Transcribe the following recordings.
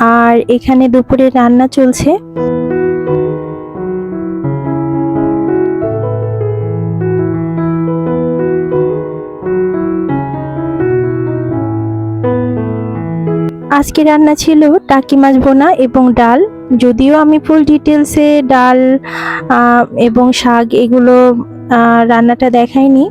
আর এখানে দুপুরে রান্না চলছে। আজকে রান্না ছিল টাকি মাছ বোনা এবং ডাল। যদিও আমি ফুল ডিটেলসে ডাল এবং শাক এগুলো রান্নাটা দেখাইনি।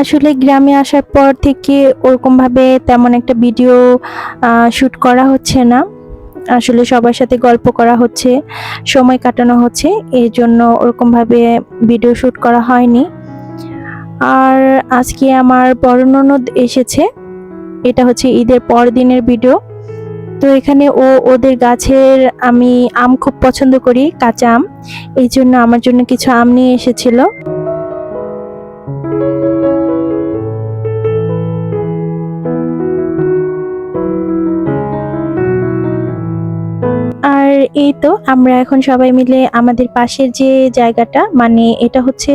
আসলে গ্রামে আসার পর থেকে ওরকমভাবে তেমন একটা ভিডিও শ্যুট করা হচ্ছে না। আসলে সবার সাথে গল্প করা হচ্ছে, সময় কাটানো হচ্ছে এর জন্য ওরকমভাবে ভিডিও শুট করা হয়নি। আর আজকে আমার বড় এসেছে, এটা হচ্ছে ঈদের পর দিনের ভিডিও তো এখানে ও, ওদের গাছের আমি আম খুব পছন্দ করি, কাঁচা আম। এই জন্য আমার জন্য কিছু আম নিয়ে এসেছিল। এই তো আমরা এখন সবাই মিলে আমাদের পাশের যে জায়গাটা মানে এটা হচ্ছে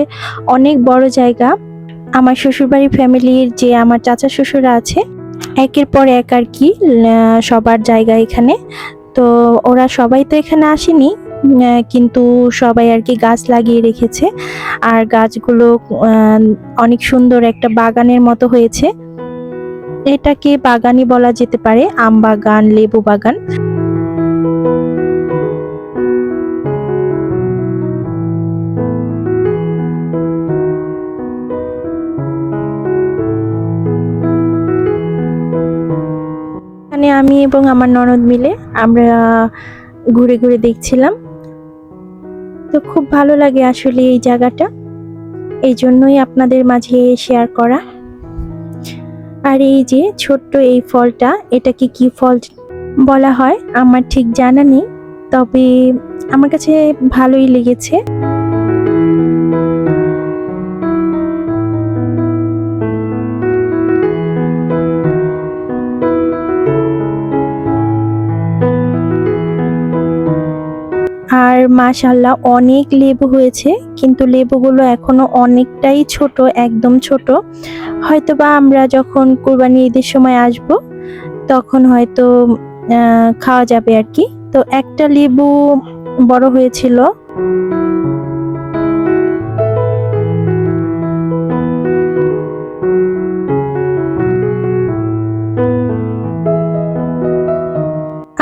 অনেক বড় জায়গা। আমার শ্বশুরবাড়ির ফ্যামিলির যে আমার চাচা শ্বশুরা আছে, একের পর এক আর কি সবার জায়গা এখানে। তো ওরা সবাই তো এখানে আসেনি কিন্তু সবাই আর কি গাছ লাগিয়ে রেখেছে। আর গাছগুলো অনেক সুন্দর একটা বাগানের মতো হয়েছে। এটাকে বাগানই বলা যেতে পারে, আম বাগান, লেবু বাগান। এবং আমার ননদ মিলে আমরা ঘুরে ঘুরে দেখছিলাম। তো খুব ভালো লাগে আসলে এই জায়গাটা। এই জন্যই আপনাদের মাঝে শেয়ার করা। আর এই যে ছোট্ট এই ফলটা, এটাকে কি ফল বলা হয়? আমার ঠিক জানা নেই, তবে আমার কাছে ভালোই লেগেছে। মাশাল্লাহ অনেক লেবু হয়েছে, কিন্তু লেবুগুলো এখনও অনেকটাই ছোট, একদম ছোট। হয়তোবা আমরা যখন কোরবানি ঈদের সময় আসব, তখন হয়তো খাওয়া যাবে আর কি। তো একটা লেবু বড় হয়েছিল।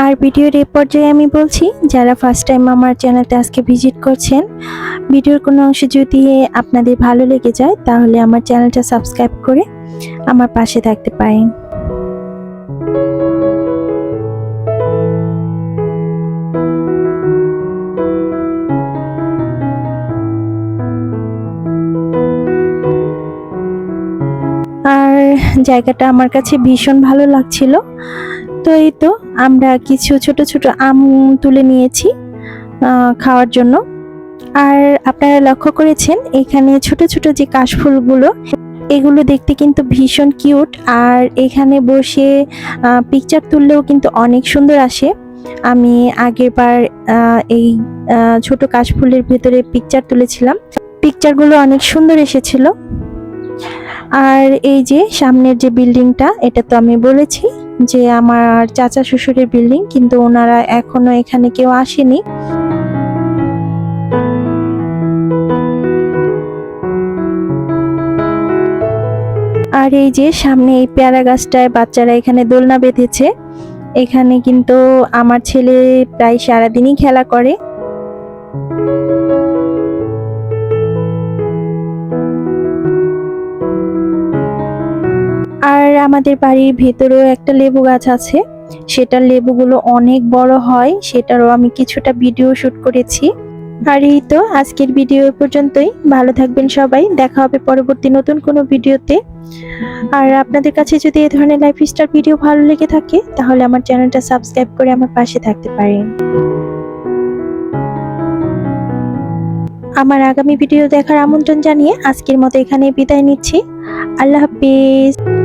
আর ভিডিওর এ পর্যায়ে আমি বলছি, যারা ফার্স্ট টাইম আমার চ্যানেলটা আজকে ভিজিট করছেন, ভিডিওর কোনো অংশ যদি আপনাদের ভালো লেগে যায়, তাহলে আমার চ্যানেলটা সাবস্ক্রাইব করে আমার পাশে থাকতে পারেন। আর জায়গাটা আমার কাছে ভীষণ ভালো লাগছিল। তো এই তো, আমরা কিছু ছোট ছোট আম তুলে নিয়েছি খাওয়ার জন্য। আর আপনারা লক্ষ্য করেছেন, এখানে ছোট ছোট যে কাশফুলগুলো, এগুলো দেখতে কিন্তু ভীষণ কিউট। আর এখানে বসে পিকচার তুললেও কিন্তু অনেক সুন্দর আসে। আমি আগেরবার এই ছোট কাশফুলের ভেতরে পিকচার তুলেছিলাম। পিকচারগুলো অনেক সুন্দর এসেছিল। আর এই যে সামনের যে বিল্ডিংটা এটা তো আমি বলেছি যে আমার চাচা শ্বশুরের বিল্ডিং কিন্তু ওনারা এখনও এখানে কেউ আসেনি। আর এই যে সামনে এই পেয়ারা গাছটায় বাচ্চারা এখানে দোলনা বেঁধেছে। এখানে কিন্তু আমার ছেলে প্রায় সারাদিনই খেলা করে। আমাদের বাড়ির ভেতরেও একটা লেবু গাছ আছে। সেটার লেবুগুলো অনেক বড় হয়, সেটারও আমি কিছুটা ভিডিও শুট করেছি। আর এই তো আজকের ভিডিও পর্যন্তই। ভালো থাকবেন সবাই, দেখা হবে পরবর্তী নতুন কোনো ভিডিওতে। আর আপনাদের কাছে যদি এই ধরনের লাইফস্টাইল ভিডিও ভালো লেগে থাকে, তাহলে আমার চ্যানেলটা সাবস্ক্রাইব করে আমার পাশে থাকতে পারেন। আমার আগামী ভিডিও দেখার আমন্ত্রণ জানিয়ে আজকের মতো এখানে বিদায় নিচ্ছি। আল্লাহ হাফিজ।